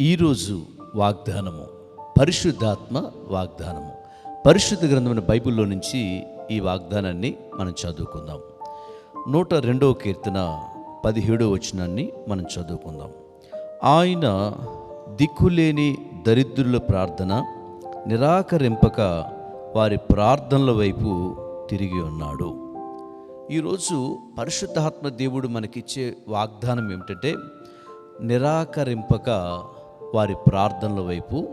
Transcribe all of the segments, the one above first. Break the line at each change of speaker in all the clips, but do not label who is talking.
ఈరోజు వాగ్దానము పరిశుద్ధాత్మ వాగ్దానము. పరిశుద్ధ గ్రంథమైన బైబిల్లో నుంచి ఈ వాగ్దానాన్ని మనం చదువుకుందాం. నూట రెండవ కీర్తన పదిహేడవ వచనాన్ని మనం చదువుకుందాం. ఆయన దిక్కులేని దరిద్రుల ప్రార్థన నిరాకరింపక వారి ప్రార్థనల వైపు తిరిగి ఉన్నాడు. ఈరోజు పరిశుద్ధాత్మ దేవుడు మనకిచ్చే వాగ్దానం ఏమిటంటే నిరాకరింపక వారి ప్రార్థనల వైపు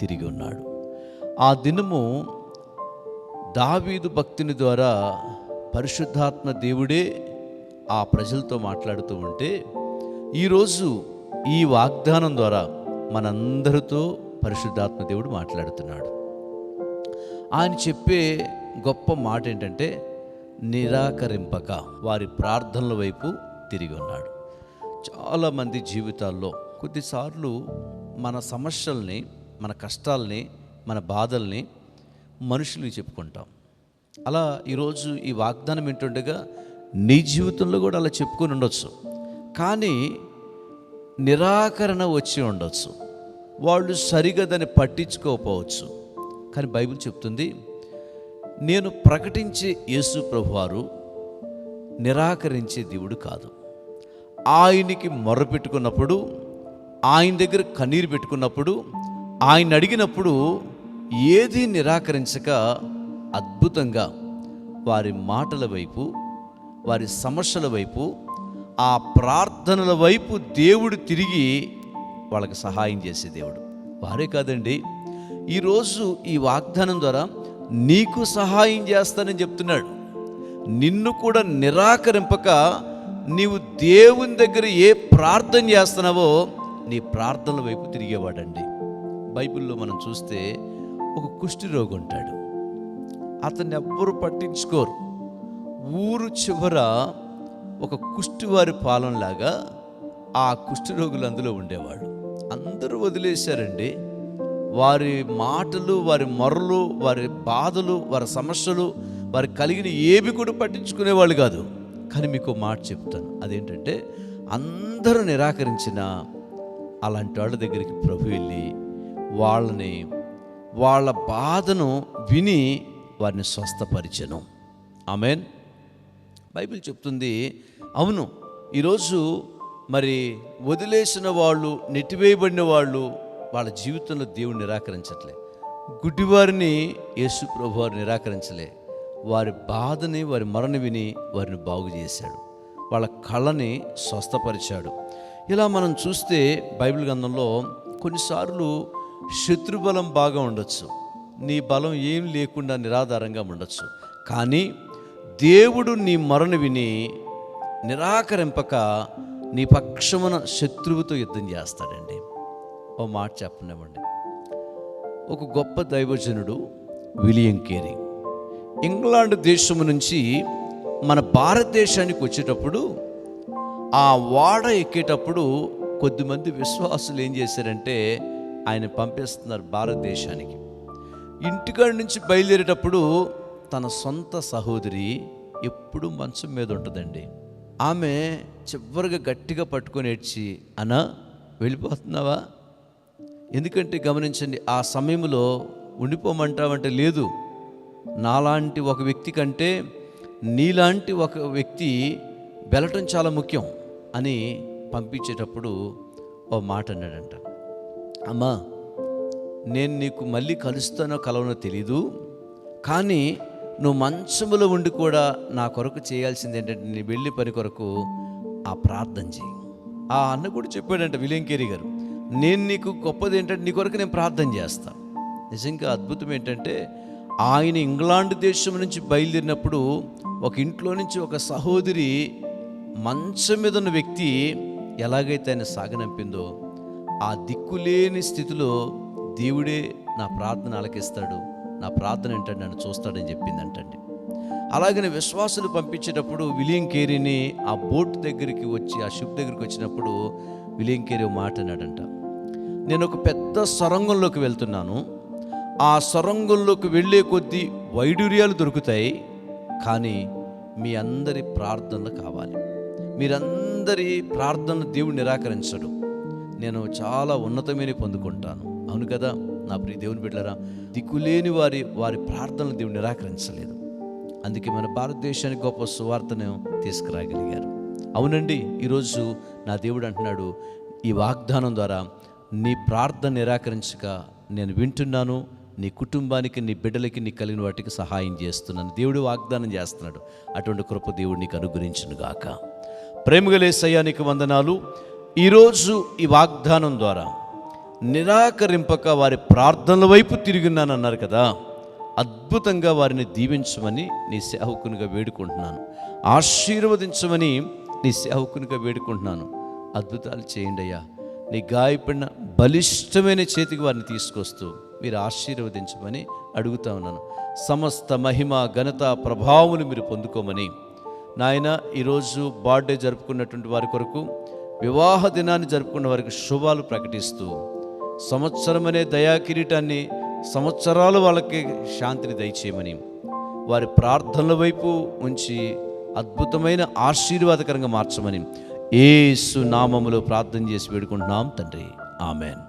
తిరిగి ఉన్నాడు. ఆ దినము దావీదు భక్తిని ద్వారా పరిశుద్ధాత్మ దేవుడే ఆ ప్రజలతో మాట్లాడుతూ ఉంటే ఈరోజు ఈ వాగ్దానం ద్వారా మనందరితో పరిశుద్ధాత్మ దేవుడు మాట్లాడుతున్నాడు. ఆయన చెప్పే గొప్ప మాట ఏంటంటే నిరాకరింపక వారి ప్రార్థనల వైపు తిరిగి ఉన్నాడు. చాలామంది జీవితాల్లో కొద్దిసార్లు మన సమస్యల్ని మన కష్టాల్ని మన బాధల్ని మనుషుల్ని చెప్పుకుంటాం. అలా ఈరోజు ఈ వాగ్దానం ఏంటుండగా నీ జీవితంలో కూడా అలా చెప్పుకొని ఉండొచ్చు. కానీ నిరాకరణ వచ్చి ఉండొచ్చు. వాళ్ళు సరిగా దాన్ని పట్టించుకోకపోవచ్చు. కానీ బైబిల్ చెప్తుంది నేను ప్రకటించే యేసు ప్రభువారు నిరాకరించే దేవుడు కాదు. ఆయనకి మొరపెట్టుకున్నప్పుడు ఆయన దగ్గర కన్నీరు పెట్టుకున్నప్పుడు ఆయన అడిగినప్పుడు ఏది నిరాకరించక అద్భుతంగా వారి మాటల వైపు వారి సమస్యల వైపు ఆ ప్రార్థనల వైపు దేవుడు తిరిగి వాళ్ళకి సహాయం చేసే దేవుడు. వారే కాదండి. ఈరోజు ఈ వాగ్దానం ద్వారా నీకు సహాయం చేస్తానని చెప్తున్నాడు. నిన్ను కూడా నిరాకరింపక నీవు దేవుని దగ్గర ఏ ప్రార్థన చేస్తున్నావో నీ ప్రార్థనల వైపు తిరిగేవాడండి. బైబిల్లో మనం చూస్తే ఒక కుష్టి రోగి ఉంటాడు అతన్ని ఎవ్వరు పట్టించుకోరు. ఊరు చివర ఒక కుష్టివారి పాలనలాగా ఆ కుష్ఠరోగులు అందులో ఉండేవాడు అందరూ వదిలేశారండి. వారి మాటలు వారి మొరలు వారి బాధలు వారి సమస్యలు వారి కలిగిన ఏవి కూడా పట్టించుకునేవాళ్ళు కాదు. కానీ మీకు మాట చెప్తాను. అదేంటంటే అందరూ నిరాకరించిన అలాంటి వాళ్ళ దగ్గరికి ప్రభు వెళ్ళి వాళ్ళని వాళ్ళ బాధను విని వారిని స్వస్థపరిచను. ఆమెన్. బైబిల్ చెప్తుంది అవును ఈరోజు మరి వదిలేసిన వాళ్ళు నెట్టివేయబడిన వాళ్ళు వాళ్ళ జీవితంలో దేవుడు నిరాకరించట్లే. గుడ్డివారిని యేసు ప్రభు వారు నిరాకరించలే. వారి బాధని వారి మరణ విని వారిని బాగు చేశాడు. వాళ్ళ కళని స్వస్థపరిచాడు. ఇలా మనం చూస్తే బైబిల్ గ్రంథంలో కొన్నిసార్లు శత్రుబలం బాగా ఉండొచ్చు. నీ బలం ఏం లేకుండా నిరాధారంగా ఉండొచ్చు. కానీ దేవుడు నీ మరణ విని నిరాకరింపక నీ పక్షమున శత్రువుతో యుద్ధం చేస్తాడండి. ఓ మాట చెప్పనివ్వండి. ఒక గొప్ప దైవజనుడు విలియం కేరీ. ఇంగ్లాండ్ దేశము నుంచి మన భారతదేశానికి వచ్చేటప్పుడు ఆ వాడ ఎక్కేటప్పుడు కొద్దిమంది విశ్వాసులు ఏం చేశారంటే ఆయన పంపిస్తున్నారు భారతదేశానికి. ఇంటికాడి నుంచి బయలుదేరేటప్పుడు తన సొంత సహోదరి ఎప్పుడు మంచం మీద ఉంటుందండి. ఆమె చివరిగా గట్టిగా పట్టుకొని ఏడ్చి అనా వెళ్ళిపోతున్నావా? ఎందుకంటే గమనించండి ఆ సమయంలో ఉండిపోమంటావంటే లేదు. నాలాంటి ఒక వ్యక్తి కంటే నీలాంటి ఒక వ్యక్తి వెళ్ళటం చాలా ముఖ్యం. అని పంపించేటప్పుడు ఓ మాట అన్నాడంట. అమ్మా నేను నీకు మళ్ళీ కలుస్తానో కలవనో తెలీదు కానీ నువ్వు మంచములో ఉండి కూడా నా కొరకు చేయాల్సింది ఏంటంటే నీ వెళ్ళి పని కొరకు ఆ ప్రార్థన చేయి. ఆ అన్న కూడా చెప్పాడంట విలియంకేరి గారు నేను నీకు గొప్పది ఏంటంటే నీ కొరకు నేను ప్రార్థన చేస్తా. నిజంగా అద్భుతం ఏంటంటే ఆయన ఇంగ్లాండ్ దేశం నుంచి బయలుదేరినప్పుడు ఒక ఇంట్లో నుంచి ఒక సహోదరి మంచం మీద ఉన్న వ్యక్తి ఎలాగైతే ఆయన సాగనంపిందో ఆ దిక్కులేని స్థితిలో దేవుడే నా ప్రార్థన ఆలకిస్తాడు నా ప్రార్థన ఏంటంటే నన్ను చూస్తాడని చెప్పిందంటండి. అలాగనే విశ్వాసులు పంపించేటప్పుడు విలియం కేరీని ఆ బోట్ దగ్గరికి వచ్చి ఆ షిప్ దగ్గరికి వచ్చినప్పుడు విలియం కేరీ మాట అన్నాడంట. నేను ఒక పెద్ద సొరంగంలోకి వెళ్తున్నాను. ఆ సొరంగంలోకి వెళ్ళే కొద్దీ వైడూర్యాలు దొరుకుతాయి కానీ మీ అందరి ప్రార్థనలు కావాలి. మీరందరి ప్రార్థనలు దేవుడు నిరాకరించడు. నేను చాలా ఉన్నతమైన పొందుకుంటాను. అవును కదా నా ప్రియ దేవుని బిడ్డరా దిక్కులేని వారి వారి ప్రార్థనలు దేవుడు నిరాకరించలేదు. అందుకే మన భారతదేశానికి గొప్ప సువార్తను తీసుకురాగలిగారు. అవునండి ఈరోజు నా దేవుడు అంటున్నాడు ఈ వాగ్దానం ద్వారా నీ ప్రార్థన నిరాకరించక నేను వింటున్నాను నీ కుటుంబానికి నీ బిడ్డలకి నీ కలిగిన వాటికి సహాయం చేస్తున్నాను. దేవుడు వాగ్దానం చేస్తున్నాడు. అటువంటి కృప దేవుడు నీకు అనుగ్రహించును గాక ప్రేమగలే నీకు వందనాలు. ఈరోజు ఈ వాగ్దానం ద్వారా నిరాకరింపక వారి ప్రార్థనల వైపు తిరిగినానన్నారు కదా. అద్భుతంగా వారిని దీవించమని నీ సేవకునిగా వేడుకుంటున్నాను. ఆశీర్వదించమని నీ సేవకునిగా వేడుకుంటున్నాను. అద్భుతాలు చేయండి అయ్యా. నీ గాయపడిన బలిష్టమైన చేతికి వారిని తీసుకొస్తూ మీరు ఆశీర్వదించమని అడుగుతా ఉన్నాను. సమస్త మహిమ ఘనత ప్రభావములు మీరు పొందుకోమని నాయన ఈరోజు బర్త్డే జరుపుకున్నటువంటి వారి కొరకు వివాహ దినాన్ని జరుపుకున్న వారికి శుభాలు ప్రకటిస్తూ సంవత్సరం అనే దయా కిరీటాన్ని సంవత్సరాలు వాళ్ళకి శాంతిని దయచేయమని వారి ప్రార్థనల వైపు ఉంచి అద్భుతమైన ఆశీర్వాదకరంగా మార్చమని ఏసు నామములో ప్రార్థన చేసి వేడుకుంటున్నాం తండ్రి. ఆమెన్.